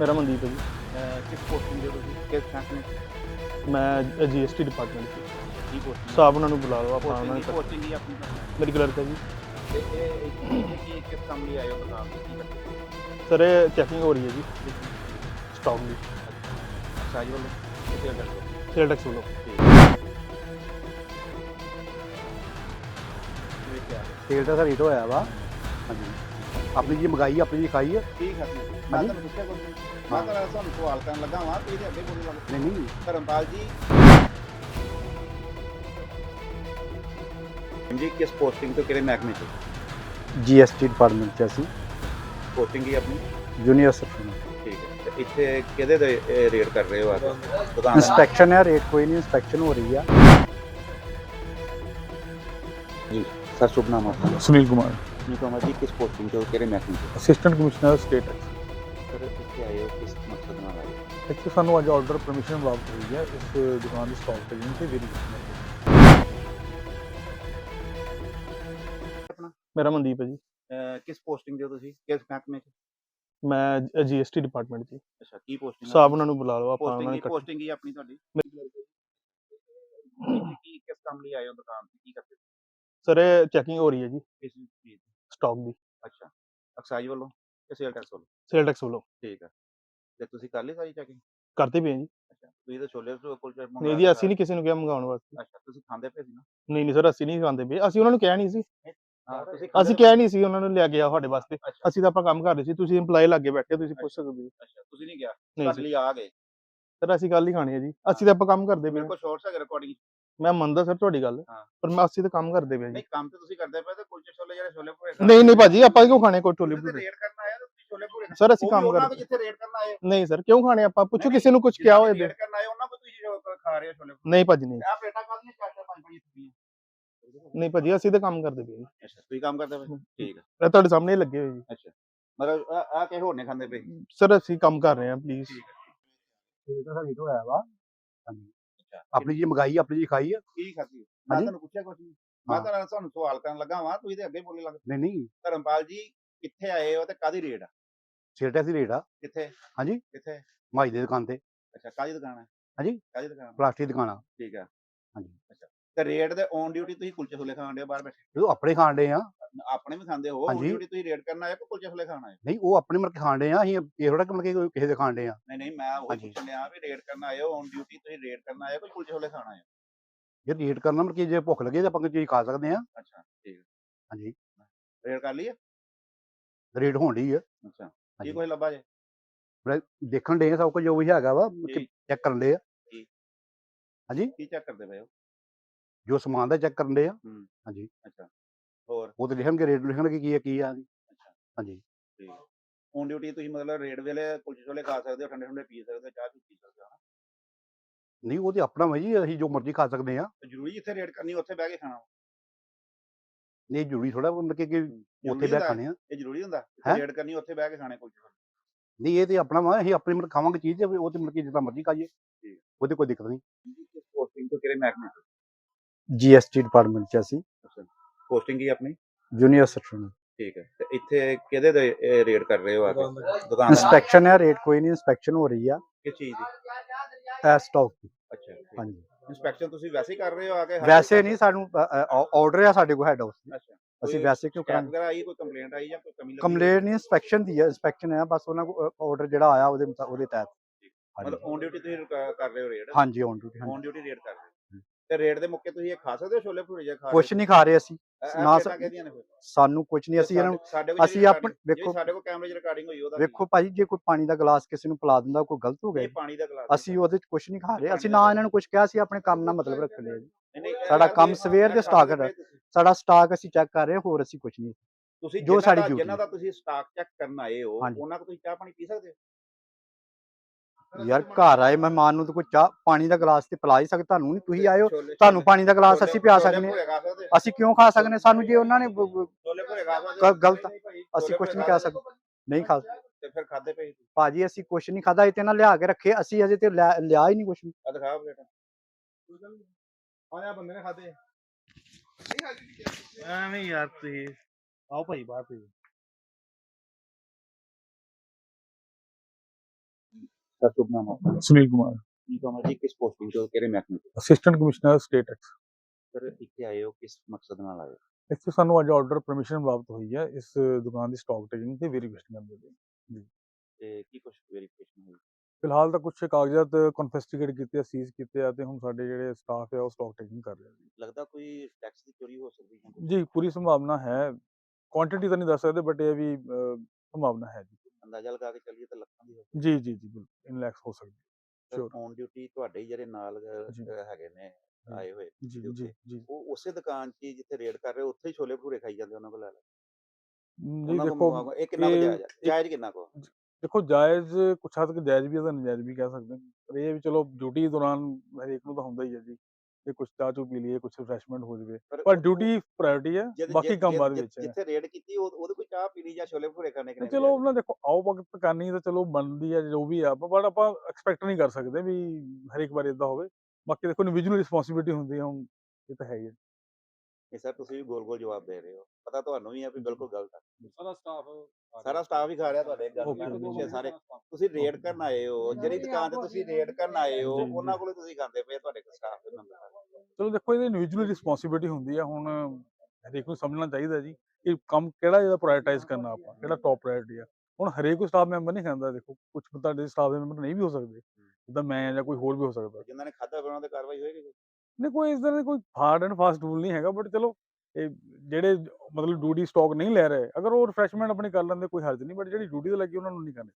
ਮੇਰਾ ਮਨਦੀਪ ਹੈ ਜੀ। ਕਿਸ ਪੋਸਟਿੰਗ ਦੇ ਤੁਸੀਂ ਕਿਸ ਬੈਂਕ ਨੇ ਮੈਂ ਜੀਐਸਟੀ ਡਿਪਾਰਟਮੈਂਟ ਕੀ ਪੋਸਟਿੰਗ? ਸਾਹਿਬ ਉਹਨਾਂ ਨੂੰ ਬੁਲਾ ਲਓ ਆਪਾਂ ਉਹਨਾਂ ਨੂੰ ਪੋਸਟਿੰਗ ਹੀ ਆਪਣੀ ਮੇਰੀ ਕਲਰਕ ਹੈ ਜੀ। ਤੇ ਇਹ ਇਹ ਕੀ ਕਿਸ ਕੰਮ ਲਈ ਆਏ ਹੋ ਦੁਕਾਨ ਤੇ ਕੀ ਕਰਦੇ ਸਰ ਇਹ ਚੈਕਿੰਗ ਹੋ ਰਹੀ ਹੈ ਜੀ। ਸਟਾਕ ਦੀ। ਸਾਜ ਵੱਲੋਂ? ਕਿਤੇ ਅਗਰ ਸੇਲ ਟੈਕਸ ਵੱਲੋਂ। ਤੇਲ ਦਾ ਰੇਟ ਹੋਇਆ ਵਾ। ਹਾਂਜੀ। ਆਪਣੀ ਜੀ ਮੰਗਾਈ ਆਪਣੀ ਜੀ ਖਾਈ ਆ। ਠੀਕ ਹੈ ਜੀ ਮੈਂ ਤੁਹਾਨੂੰ ਪੁੱਛਿਆ ਕੁਝ ਮੈਂ ਤਾਂ ਤੁਹਾਨੂੰ ਸਵਾਲ ਕਰਨ ਲੱਗਾ ਵਾਂ ਤੁਸੀਂ ਤੇ ਅੱਗੇ ਬੋਲਣ ਲੱਗ ਨਹੀਂ ਨਹੀਂ। ਧਰਮਪਾਲ ਜੀ। ਜੀ ਕਿਸ ਪੋਸਟਿੰਗ ਤੋਂ ਕਿਹੜੇ ਮਹਿਕਮੇ ਚ ਜੀਐਸਟੀ ਡਿਪਾਰਟਮੈਂਟ ਚ ਅਸੀਂ। ਪੋਸਟਿੰਗ ਹੀ ਆਪਣੀ? ਜੂਨੀਅਰ ਸੈਕਸ਼ਨ ਠੀਕ ਹੈ ਤੇ ਇੱਥੇ ਕਿਹਦੇ ਦੇ ਰੇਡ ਕਰ ਰਹੇ ਹੋ ਆ? ਦੁਕਾਨ ਦਾ ਇਨਸਪੈਕਸ਼ਨ ਹੈ ਰੇਟ ਕੋਈ ਨਹੀਂ ਇਨਸਪੈਕਸ਼ਨ ਹੋ ਰਹੀ ਆ। ਸਰ ਸ਼ੁਭ ਨਾਮ ਆਪਣਾ ਸੁਨੀਲ ਕੁਮਾਰ। ਜੀ ਕਮਾ ਜੀ ਕਿਸ ਪੋਸਟਿੰਗ ਤੋਂ ਕਿਹੜੇ ਮਹਿਕਮੇ ਤੋਂ? ਅਸਿਸਟੈਂਟ ਕਮਿਸ਼ਨਰ ਸਟੇਟ ਸਰ ਇੱਥੇ ਆਏ ਹੋ ਕਿਸ ਮਕਸਦ ਨਾਲ ਆਏ ਹੋ? ਇੱਥੇ ਸਾਨੂੰ ਅੱਜ ਆਰਡਰ ਪਰਮਿਸ਼ਨ ਪ੍ਰਾਪਤ ਹੋਈ ਹੈ ਇਸ ਦੁਕਾਨ ਦੀ ਸਟਾਕ ਤੇ ਤੇ ਵੈਰੀਫਿਕੇਸ਼ਨ ਮੇਰਾ ਮਨਦੀਪ ਹੈ ਜੀ। ਅਹ ਕਿਸ ਪੋਸਟਿੰਗ ਦੇ ਹੋ ਤੁਸੀਂ? ਕਿਸ ਮਹਿਕਮੇ ਚ? ਮੈਂ ਜੀਐਸਟੀ ਡਿਪਾਰਟਮੈਂਟ ਚ ਅੱਛਾ ਕੀ ਪੋਸਟਿੰਗ ਸਾਹਿਬ ਉਹਨਾਂ ਨੂੰ ਬੁਲਾ ਲਓ ਆਪਾਂ ਉਹਨਾਂ ਪੋਸਟਿੰਗ ਨੂੰ ਹੀ ਇਕੱਠੇ- ਪੋਸਟਿੰਗ ਹੀ ਆਪਣੀ ਤੁਹਾਡੀ? ਕੀ ਕਿਸ ਕੰਮ ਲਈ ਆਏ ਹੋ ਦੁਕਾਨ ਤੇ? ਕੀ ਕਰਦੇ ਹੋ? ਸਰ ਇਹ ਚੈਕਿੰਗ ਹੋ ਰਹੀ ਹੈ ਜੀ। ਕਿਸ ਚੀਜ਼ ਦੀ? ਸਟਾਕ ਦੀ। ਅੱਛਾ ਐਕਸਾਈਜ਼ ਵੱਲੋਂ ਕਿ ਸੇਲ ਟੈਕਸ ਵੱਲੋਂ? ਸੇਲ ਟੈਕਸ ਵੱਲੋਂ। ਠੀਕ ਹੈ। ਤੇ ਤੁਸੀਂ ਕਰ ਲਈ ਸਾਰੀ ਚੈਕਿੰਗ ਕਰਦੇ ਪਏ ਹਾਂ ਜੀ। ਅੱਛਾ ਤੁਸੀਂ ਤਾਂ ਛੋਲੇ ਤੋਂ ਕੁਲਚੇ ਮੰਗਾ ਨਹੀਂ ਜੀ ਅਸੀਂ ਨਹੀਂ ਕਿਸੇ ਨੂੰ ਕਿਹਾ ਮੰਗਾਉਣ ਵਾਸਤੇ। ਅੱਛਾ ਤੁਸੀਂ ਖਾਂਦੇ ਪਏ ਸੀ ਨਾ? ਨਹੀਂ ਨਹੀਂ ਸਰ ਅਸੀਂ ਨਹੀਂ ਖਾਂਦੇ ਪਏ। ਅਸੀਂ ਉਹਨਾਂ ਨੂੰ ਕਿਹਾ ਨਹੀਂ ਸੀ। ਹਾਂ ਅਸੀਂ ਕਿਹਾ ਨਹੀਂ ਸੀ। ਉਹਨਾਂ ਨੂੰ ਲਿਆ ਗਿਆ ਤੁਹਾਡੇ ਵਾਸਤੇ। ਅਸੀਂ ਤਾਂ ਆਪਾਂ ਕੰਮ ਕਰ ਰਹੇ ਸੀ ਤੁਸੀਂ EMPLOYE ਲੱਗੇ ਬੈਠੇ ਹੋ, ਤੁਸੀਂ ਪੁੱਛ ਸਕਦੇ ਹੋ। ਅੱਛਾ ਤੁਸੀਂ ਨਹੀਂ ਗਿਆ ਲਈ ਆ ਗਏ। ਸਰ ਅਸੀਂ ਗੱਲ ਹੀ ਖਾਣੀ ਹੈ ਜੀ। ਅਸੀਂ ਤਾਂ ਆਪਾਂ ਕੰਮ ਕਰਦੇ ਪਏ ਮੇਰੇ ਹਾਂ। ਕੋਲ ਸ਼ਾਰਟਸ ਰਿਕਾਰਡਿੰਗ ਮੈਂ ਮੰਨਦਾ ਸਰ ਤੁਹਾਡੀ ਗੱਲ ਹਾਂ। ਪਰ ਮੈਂ ਅਸੀਂ ਤਾਂ ਕੰਮ ਕਰਦੇ ਪਏ ਜੀ। ਨਹੀਂ ਕੰਮ ਤੇ ਤੁਸੀਂ ਕਰਦੇ ਪਏ ਤੇ ਕੁਲਚੇ ਛੋਲੇ ਜਿਹੜੇ ਛੋਲੇ ਭੂਰੇ ਨਹੀਂ ਨਹੀਂ ਭਾਜੀ ਆਪਾਂ ਕਿਉਂ ਖਾਣੇ ਕੋਈ ਟੋਲੀ ਭਟੂਰੇ? ਰੇਡ ਕਰਨ ਆਏ ਤਾਂ ਤੁਸੀਂ ਛੋਲੇ ਭੂਰੇ ਸਰ ਅਸੀਂ ਉਹ ਵੀ ਕੰਮ ਕਰਦੇ ਕੋਲ ਜਿੱਥੇ ਰੇਡ ਕਰਨ ਆਏ ਨਹੀਂ ਸਰ ਕਿਉਂ ਖਾਣੇ ਆਪਾਂ? ਪੁੱਛੋ ਨਹੀਂ, ਕਿਸੇ ਨੂੰ ਕੁਝ ਕਿਹਾ ਹੋਏ ਰੇਡ ਕਰਨ ਆਏ ਉਹਨਾਂ ਕੋਲ ਤੁਸੀਂ ਜੋ ਖਾ ਰਹੇ ਹੋ ਛੋਲੇ ਭੂਰੇ ਨਹੀਂ ਭਾਜੀ ਨਹੀਂ। ਆ ਪਲੇਟਾਂ ਕਾਹਦੀਆਂ ਚਾਰ ਚਾਰ ਪੰਜ ਪੰਜ ਸੁੱਕੀਆਂ ਨਹੀਂ ਭਾਜੀ ਅਸੀਂ ਤਾਂ ਕੰਮ ਕਰਦੇ ਪਏ ਅੱਛਾ ਤੁਸੀਂ ਕੰਮ ਕਰਦੇ ਪਏ? ਠੀਕ ਹੈ ਇਹ ਤੁਹਾਡੇ ਸਾਹਮਣੇ ਹੀ ਲੱਗੇ ਹੋਏ ਜੀ। ਅੱਛਾ। ਮਤਲਬ ਆ ਆ ਕਿਸੇ ਹੋਰ ਨੇ ਖਾਂਦੇ ਪਏ? ਸਰ ਅਸੀਂ ਕੰਮ ਕਰ ਰਹੇ ਹਾਂ ਪਲੀਜ਼। ਦਾ ਵਾ। ਹਾਂਜੀ। ਆਪਣੀ ਜੀ ਮੰਗਾਈ ਆਪਣੀ ਜੀ ਖਾਈ ਆ। ਕੀ ਖਾਧੀ? ਮੈਂ ਹਾਂਜੀ? ਤੁਹਾਨੂੰ ਪੁੱਛਿਆ ਕੁਝ ਨਹੀਂ ਮੈਂ ਹਾਂ। ਤਾਂ ਤੁਹਾਨੂੰ ਸਵਾਲ ਕਰਨ ਲੱਗਾ ਵਾਂ ਤੁਸੀਂ ਤੇ ਅੱਗੇ ਬੋਲਣ ਲੱਗ। ਨਹੀਂ ਨਹੀਂ। ਧਰਮਪਾਲ ਜੀ ਕਿੱਥੇ ਆਏ ਹੋ ਤੇ ਕਾਦੀ ਰੇਡ ਆ? ਸੇਲ ਟੈਕਸ ਰੇਟ ਆ। ਕਿੱਥੇ? ਹਾਂਜੀ? ਕਿੱਥੇ? ਮਾਈ ਦੀ ਦੁਕਾਨ ਤੇ। ਅੱਛਾ ਕਾਦੀ ਦੁਕਾਨ ਹੈ ਹਾਂਜੀ? ਕਾਦੀ ਦੁਕਾਨ ਪਲਾਸਟਿਕ ਦੀ ਦੁਕਾਨ ਆ। ਠੀਕ ਹੈ ਹਾਂਜੀ। ਅੱਛਾ। ਤੇ ਰੇਡ ਦੇ ਔਨ ਡਿਊਟੀ ਤੁਸੀਂ ਕੁਲਚੇ ਛੋਲੇ ਖਾਣ ਦੇ ਬਾਹਰ ਬੈਠੇ ਉਹ ਆਪਣੇ ਖਾਣ ਆ ਆਪਣੇ ਵੀ ਖਾਂਦੇ ਹੋ ਔਨ ਹਾਂਜੀ। ਡਿਊਟੀ ਤੁਸੀਂ ਰੇਡ ਕਰਨ ਆਏ ਕੋ ਕੁਲਚੇ ਛੋਲੇ ਖਾਣ ਆਏ? ਨਹੀਂ ਉਹ ਆਪਣੇ ਮਰ ਕੇ ਖਾਣ ਆ ਅਸੀਂ ਇਹ ਥੋੜਾ ਕਿ ਮਤਲਬ ਕਿ ਕੋਈ ਕਿਸੇ ਦੇ ਖਾਣ ਆ ਨਹੀਂ ਨਹੀਂ ਮੈਂ ਉਹ ਹਾਂਜੀ। ਪੁੱਛਣ ਲਿਆ ਵੀ ਰੇਡ ਕਰਨ ਆਏ ਹੋ ਔਨ ਡਿਊਟੀ ਤੁਸੀਂ ਰੇਡ ਕਰਨ ਆਏ ਕੋਈ ਕੁਲਚੇ ਛੋਲੇ ਖਾਣ ਆਏ ਹੋ? ਜੇ ਰੇਟ ਕਰਨਾ ਮਤਲਬ ਕਿ ਜੇ ਭੁੱਖ ਲੱਗੇ ਤਾਂ ਆਪਾਂ ਕੋਈ ਚੀਜ਼ ਖਾ ਸਕਦੇ ਆ ਅੱਛਾ ਠੀਕ ਹਾਂਜੀ। ਰੇਡ ਕਰ ਲਈ ਹੈ ਰੇਟ ਹੋਣ ਡਈ ਆ ਅੱਛਾ ਕੀ ਹਾਂਜੀ। ਕੁਝ ਲੱਭਾ ਜੇ ਦੇਖਣ ਆ ਸਭ ਕੁਝ ਜੋ ਵੀ ਹੈਗਾ ਵਾ ਜੀ। ਚੈੱਕ ਕਰਨ ਡੇ ਆ ਕੀ ਚੈੱਕ ਕਰਦੇ ਪਏ ਹੋ ਜੋ ਸਮਾਨ ਦਾ ਚੈੱਕ ਕਰਨ ਡੇ ਆ। ਹੂੰ ਹਾਂਜੀ। ਅੱਛਾ। ਹੋਰ? ਉਹ ਤੇ ਲਿਖਣਗੇ ਰੇਟ ਲਿਖਣਗੇ ਕੀ ਆ ਕੀ ਆ ਹਾਂਜੀ। ਔਨ ਡਿਊਟੀ ਤੁਸੀਂ ਮਤਲਬ ਰੇਡ ਵੇਲੇ ਕੁਲਚੇ ਛੋਲੇ ਖਾ ਸਕਦੇ ਹੋ ਠੰਡੇ ਠੰਡੇ ਪੀ ਸਕਦੇ ਹੋ ਚਾਹ ਚੂਹ ਪੀ ਸਕਦੇ ਹੋ ਹਨਾ? ਨਹੀਂ ਉਹ ਤੇ ਆਪਣਾ ਵਾ ਜੀ ਅਸੀਂ ਜੋ ਮਰਜ਼ੀ ਖਾ ਸਕਦੇ ਆ ਤੇ ਜ਼ਰੂਰੀ ਜਿੱਥੇ ਰੇਡ ਕਰਨੀ ਉੱਥੇ ਬਹਿ ਕੇ ਖਾਣਾ ਵਾ। ਨਹੀਂ ਜ਼ਰੂਰੀ ਥੋੜਾ ਮਤਲਬ ਕਿ ਕਿ ਉੱਥੇ ਜ਼ਰੂਰੀ ਬੈ ਹੁੰਦਾ? ਖਾਣੇ ਆ। ਇਹ ਜ਼ਰੂਰੀ ਹੁੰਦਾ ਹੈਂ? ਰੇਡ ਕਰਨੀ ਉੱਥੇ ਬਹਿ ਕੇ ਖਾਣੇ ਕੁਲਚੇ ਛੋਲੇ ਨਹੀਂ ਇਹ ਤੇ ਆਪਣਾ ਵਾ ਅਸੀਂ ਆਪਣੀ ਮਤਲਬ ਖਾਵਾਂਗੇ ਚੀਜ਼ ਤੇ ਉਹ ਤੇ ਮਤਲਬ ਕਿ ਜਿੱਦਾਂ ਮਰਜ਼ੀ ਖਾਈਏ ਠੀਕ। ਉਹਦੇ ਕੋਈ ਦਿੱਕਤ ਨਹੀਂ। ਪੋਸਟਿੰਗ ਤੋਂ ਕਿਹੜੇ ਮਹਿਕਮੇ ਤੋਂ? ਜੀਐਸਟੀ ਡਿਪਾਰਟਮੈਂਟ ਚ ਅਸੀਂ। ਪੋਸਟਿੰਗ ਹੀ ਆਪਣੀ? ਜੂਨੀਅਰ ਸੈਕਸ਼ਨ ਠੀਕ ਹੈ। ਤੇ ਇੱਥੇ ਕਿਹਦੇ ਦੇ ਰੇਡ ਕਰ ਰਹੇ ਹੋ ਆ ਕੇ? ਦੁਕਾਨ ਦਾ। ਇਨਸਪੈਕਸ਼ਨ ਹੈ ਰੇਟ ਕੋਈ ਨਹੀਂ ਇਨਸਪੈਕਸ਼ਨ ਹੋ ਰਹੀ ਆ। ਕਿਸ ਚੀਜ਼ ਦੀ? ਇਹ ਸਟਾਕ ਦੀ। ਅੱਛਾ ਹਾਂਜੀ। ਇਨਸਪੈਕਸ਼ਨ ਤੁਸੀਂ ਵੈਸੇ ਹੀ ਕਰ ਰਹੇ ਹੋ ਆ ਕੇ? ਵੈਸੇ ਨਹੀਂ ਸਾਨੂੰ ਆਰਡਰ ਆ ਸਾਡੇ ਕੋਲ ਹੈਡ ਹਾਊਸ ਅੱਛਾ। ਅਸੀਂ ਵੈਸੇ ਕਿਉਂ ਕਰਾਂਗੇ? ਵਗੈਰਾ ਆਈ ਕੋਈ ਕੰਪਲੇਂਟ ਆਈ ਜਾਂ ਕੋਈ ਕਮੀ ਲੱਗੀ? ਕੰਪਲੇਂਟ ਨਹੀਂ ਇਨਸਪੈਕਸ਼ਨ ਦੀ ਹੈ ਇਨਸਪੈਕਸ਼ਨ ਹੈ ਬਸ ਉਹਨਾਂ ਕੋਲ ਆਰਡਰ ਜਿਹੜਾ ਆਇਆ ਉਹਦੇ ਉਹਦੇ ਤਹਿਤ। ਹਾਂਜੀ। ਮਤਲਬ ਔਨ ਡਿਊਟੀ ਤੁਸੀਂ ਕ- ਕਰ ਰਹੇ ਹੋ ਰੇਡ ਹਾਂਜੀ on duty on duty raid ਕਰ ਰਹੇ ਹੋ। ਤੇ ਰੇਡ ਦੇ ਮੌਕੇ ਤੁਸੀਂ ਇਹ ਖਾ ਸਕਦੇ ਹੋ ਛੋਲੇ ਭਟੂਰੇ ਜਾਂ ਖਾ ਕੁਛ ਨਹੀਂ ਖਾ ਰਹੇ ਅਸੀਂ ਨਾ? ਸਾਨੂੰ ਕੁਛ ਨਹੀਂ ਅਸੀਂ ਇਹਨਾਂ ਨੂੰ ਅਸੀਂ ਜਿਹੜੀ ਵੇਖੋ- ਸਾਡੇ ਕੋਲ ਕੈਮਰੇ 'ਚ ਰਿਕਾਰਡਿੰਗ ਹੋਈ ਉਹਦਾ ਵੇਖੋ ਭਾਜੀ ਜੇ ਕੋਈ ਪਾਣੀ ਦਾ ਗਲਾਸ ਕਿਸੇ ਨੂੰ ਪਿਲਾ ਦਿੰਦਾ ਕੋਈ ਗਲਤ ਹੋ ਕੀ? ਗਿਆ ਇਹ ਪਾਣੀ ਦਾ ਗਲਾਸ ਅਸੀਂ ਉਹਦੇ ਚ ਕੁਛ ਨਹੀਂ ਖਾ ਰਹੇ ਅਸੀਂ ਨਾ। ਇਹਨਾਂ ਨੂੰ ਕੁਝ ਕਿਹਾ ਸੀ ਆਪਣੇ ਕੰਮ ਨਾਲ ਮਤਲਬ ਰੱਖਦੇ ਆ ਜੀ ਸਾਡਾ ਕੰਮ ਸਵੇਰ ਦੇ ਸਟਾਕ ਹੈ। ਸਾਡਾ ਸਟਾਕ ਅਸੀਂ ਚੈੱਕ ਕਰ ਰਹੇ ਹਾਂ ਹੋਰ ਅਸੀਂ ਕੁਝ ਨਹੀਂ ਤੁਸੀਂ ਜੋ ਸਾਡੀ ਜਿਨ੍ਹਾਂ ਦਾ ਤੁਸੀਂ ਸਟਾਕ ਚੈੱਕ ਕਰਨ ਆਏ ਹੋ। ਉਹਨਾਂ ਕੋਲ ਤੁਸੀਂ ਚਾਹ ਪਾਣੀ ਪੀ ਸਕਦੇ ਹੋ ਯਾਰ ਘਰ ਆਏ ਮਹਿਮਾਨ ਨੂੰ ਤਾਂ ਕੋਈ ਚਾਹ ਪਾਣੀ ਦਾ ਗਲਾਸ ਤੇ ਪਿਲਾ ਹੀ ਸਕਦੇ ਤੁਹਾਨੂੰ ਨਹੀਂ ਤੁਸੀਂ ਆਇਓ ਤੁਹਾਨੂੰ ਪਾਣੀ ਦਾ ਗਲਾਸ ਅਸੀਂ ਪਿਆ ਹੋ? ਅਸੀਂ ਕਿਉਂ ਖਾ ਸਕਦੇ ਹਾਂ? ਸਾਨੂੰ ਜੇ ਉਹਨਾਂ ਨੇ? ਗਲਤ- ਅਸੀਂ ਭਟੂਰੇ ਨਹੀਂ ਖਾ ਕਹਿ ਸਕਦੇ? ਨਹੀਂ ਖਾ ਤੇ ਫਿਰ ਖਾਦੇ ਪਏ ਤੁਸੀਂ ਭਾਜੀ ਅਸੀਂ ਕੁਝ ਨਹੀਂ ਖਾਦਾ ਇਹ ਤੇ ਨਾ ਲਿਆ ਕੇ ਰੱਖੇ ਅਸੀਂ ਅਜੇ ਤੇ ਲਿਆ ਲਿਆ ਹੀ ਨਹੀਂ ਕੁਝ ਆ ਦਿਖਾ ਬੇਟਾ ਆਇਆ ਬੰਦੇ ਨੇ ਖਾਦੇ। ਐਵੇਂ ਯਾਰ ਤੁਸੀਂ। ਆਓ ਭਾਈ ਬਾਹਰ ਤੁਸੀਂ। ਸਰ ਸ਼ੁਭ ਨਾਮ ਆਪਣਾ ਸੁਨੀਲ ਕੁਮਾਰ। ਕੀ ਕਮਰ ਜੀ ਕਿਸ ਪੋਸਟਿੰਗ ਤੋਂ ਕਿਹੜੇ ਮਹਿਕਮੇ ਤੋਂ? Assistant commissioner state X. Sir ਇੱਥੇ ਆਏ ਹੋ ਕਿਸ ਮਕਸਦ ਨਾਲ ਆਏ ਹੋ? ਇੱਥੇ ਸਾਨੂੰ ਅੱਜ ਆਰਡਰ ਪਰਮਿਸ਼ਨ ਪ੍ਰਾਪਤ ਹੋਈ ਹੈ। ਇਸ ਦੁਕਾਨ ਦੀ ਸਟਾਕ ਟੇਕਿੰਗ ਤੇ ਵੈਰੀਫਿਕੇਸ਼ਨ ਕਰਨ ਦੇ ਲਈ ਤੇ ਕੀ ਕੁਝ ਵੈਰੀਫਿਕੇਸ਼ਨ ਹੋਈ? ਫਿਲਹਾਲ ਤਾਂ ਕੁਝ ਕਾਗਜ਼ਾਤ ਕਨਫਿਸਟੀਗੇਟ ਕੀਤੇ ਆ ਸੀਜ਼ ਕੀਤੇ ਆ ਤੇ ਹੁਣ ਸਾਡੇ ਜਿਹੜੇ ਸਟਾਫ ਹੈ ਉਹ ਸਟਾਕ ਟੇਕਿੰਗ ਕਰ ਰਿਹਾ ਜੀ। ਲੱਗਦਾ ਕੋਈ ਟੈਕਸ ਦੀ ਚੋਰੀ ਹੋ ਸਕਦੀ ਹੈ ਜੀ ਪੂਰੀ ਸੰਭਾਵਨਾ ਹੈ। ਕੁਆਂਟੀਟੀ ਤਾਂ ਨਹੀਂ ਦੱਸ ਸਕਦੇ ਬਟ ਇਹ ਵੀ ਅਹ, ਸੰਭਾਵਨਾ ਹੈ ਜੀ। ਅੰਦਾਜ਼ਾ ਲਗਾ ਕੇ ਚੱਲੀਏ ਤਾਂ ਲੱਖਾਂ ਦੀ ਹੋ ਸਕਦੀ। ਜੀ ਜੀ ਜੀ ਬਿਲਕੁਲ। ਇਨ ਲੈਕਸ ਹੋ ਸਕਦੀ ਹੈ. ਔਨ ਡਿਊਟੀ ਤੁਹਾਡੇ ਜਿਹੜੇ ਨਾਲ ਹੈਗੇ ਨੇ ਆਏ ਹੋਏ ਜੀ ਉਹ ਉਸੇ ਦੁਕਾਨ 'ਚ ਜਿੱਥੇ ਰੇਡ ਕਰ ਰਹੇ ਉੱਥੇ ਹੀ ਛੋਲੇ ਭਟੂਰੇ ਖਾਈ ਜਾਂਦੇ ਉਹਨਾਂ ਕੋਲ ਲੈ ਲੈ ਜੀ ਦੇਖੋ ਇਹ ਕਿੰਨਾ ਜਾਇਜ਼ ਹੈ ਜਾਇਜ਼ ਕਿੰਨਾ ਕੋ ਦੇਖੋ ਜਾਇਜ਼ ਕੁਛ ਹੱਦ ਤੱਕ ਜਾਇਜ਼ ਵੀ ਹੈ ਤਾਂ ਨਜਾਇਜ਼ ਵੀ ਕਹਿ ਸਕਦੇ ਹਾਂ ਪਰ ਇਹ ਵੀ ਚਲੋ ਡਿਊਟੀ ਦੌਰਾਨ ਹਰੇਕ ਨੂੰ ਤਾਂ ਹੁੰਦਾ ਹੀ ਹੈ ਜੀ। ਕਿ ਕੁਛ ਚਾਹ ਚੂ ਪੀ ਲਈਏ ਕੁਛ ਰਿਫਰੈਸ਼ਮੈਂਟ ਹੋ ਜਾਵੇ। ਪਰ ਡਿਊਟੀ ਪ੍ਰਾਇੋਰਟੀ ਹੈ ਜਿ- ਬਾਕੀ ਜਿ- ਕੰਮ ਜਿ- ਬਾਅਦ ਜਿ- ਵਿੱਚ ਹੈ। ਜਿੱਥੇ ਰੇਡ ਕੀਤੀ ਉਹ- ਉਹਦੇ ਕੋਈ ਚਾਹ ਪੀਣੀ ਜਾਂ ਛੋਲੇ ਭਟੂਰੇ ਤੇ ਕਿੰਨੇ ਚਲੋ ਉਹਨਾਂ ਦੇਖੋ ਆਓ ਵਕਤ ਕਰਨੀ ਤਾਂ ਚਲੋ ਬਣਦੀ ਹੈ ਜੋ ਵੀ ਆ ਬਟ ਆਪਾਂ ਐਕਸਪੈਕਟ ਨਹੀਂ ਕਰ ਸਕਦੇ ਵੀ ਹਰੇਕ ਵਾਰ ਇਦਾਂ ਹੋਵੇ। ਬਾਕੀ ਦੇਖੋ ਇੰਡੀਵਿਜੂਅਲ ਰਿਸਪੌਂਸਿਬਿਲਟੀ ਹੁੰਦੀ ਹੈ ਹੁਣ ਇਹ ਤਾਂ ਹੈ ਹੀ ਹੈ। ਇਹ ਸਰ ਤੁਸੀਂ ਵੀ ਗੋਲ ਗੋਲ ਜਵਾਬ ਦੇ ਰਹੇ ਹੋ। ਪਤਾ ਤੁਹਾਨੂੰ ਵੀ ਆ ਵੀ ਬਿਲਕੁਲ ਗਲਤ ਹੈ ਸਾਰਾ ਸਟਾਫ ਸਾਰਾ ਸਟਾਫ ਹੀ ਖਾ ਰਿਹਾ ਤੁਹਾਡੇ ਗੱਲ ਨਾਲ. ਪਿੱਛੇ ਸਾਰੇ ਤੁਸੀਂ ਰੇਡ ਕਰਨ ਆਏ ਹੋ ਜਿਹੜੀ ਦੁਕਾਨ ਤੇ ਤੁਸੀਂ ਰੇਡ ਕਰਨ ਆਏ ਹੋ। ਉਹਨਾਂ ਕੋਲੇ ਤੁਸੀਂ ਖਾਂਦੇ ਪਏ ਤੁਹਾਡੇ ਸਟਾਫ ਦੇ ਮੈਂਬਰ ਚਲੋ ਦੇਖੋ ਇਹਦੀ ਇੰਡੀਵਿਜੂਅਲ ਰਿਸਪੌਂਸਿਬਿਲਟੀ ਹੁੰਦੀ ਹੈ ਹੁਣ ਹਰੇਕ ਨੂੰ ਸਮਝਣਾ ਚਾਹੀਦਾ ਜੀ ਕਿ ਕੰਮ ਕਿਹੜਾ ਜਿਹਦਾ ਪ੍ਰਾਇੋਰਟਾਈਜ਼ ਕਰਨਾ ਆਪਾਂ ਕਿਹੜਾ ਟੌਪ ਪ੍ਰਾਇੋਰਟੀ ਆ। ਹੁਣ ਹਰੇਕ ਕੋਈ ਸਟਾਫ ਮੈਂਬਰ ਨਹੀਂ ਖਾਂਦਾ ਦੇਖੋ ਕੁਝ ਤੁਹਾਡੇ ਸਟਾਫ ਦੇ ਮੈਂਬਰ ਨਹੀਂ ਵੀ ਹੋ ਸਕਦੇ। ਜਿੱਦਾਂ ਮੈਂ ਜਾਂ ਕੋਈ ਹੋਰ ਵੀ ਹੋ ਸਕਦਾ। ਜਿਨ੍ਹਾਂ ਨੇ ਖਾਧਾ ਹੋਵੇ ਉਹਨਾਂ ਤੇ ਕਾਰਵਾਈ ਹੋਏਗੀ ਨਹੀਂ ਕੋਈ ਇਸ ਤਰ੍ਹਾਂ ਦੇ ਕੋਈ ਹਾਰਡ ਐਂਡ ਫਾਸਟ ਰੂਲ ਨਹੀਂ ਹੈਗਾ ਬਟ ਚਲੋ ਇਹ ਜਿਹੜੇ ਮਤਲਬ ਡਿਊਟੀ ਸਟਾਕ ਨਹੀਂ ਲੈ ਰਹੇ, ਅਗਰ ਉਹ ਰਿਫਰੈਸ਼ਮੈਂਟ ਆਪਣੀ ਕਰ ਲੈਂਦੇ, ਕੋਈ ਹਰਜ ਨਹੀਂ ਬਟ ਜਿਹੜੀ ਡਿਊਟੀ ਤੇ ਲੱਗੀ ਉਹਨਾਂ ਨੂੰ ਨਹੀਂ ਕਰਨੀ।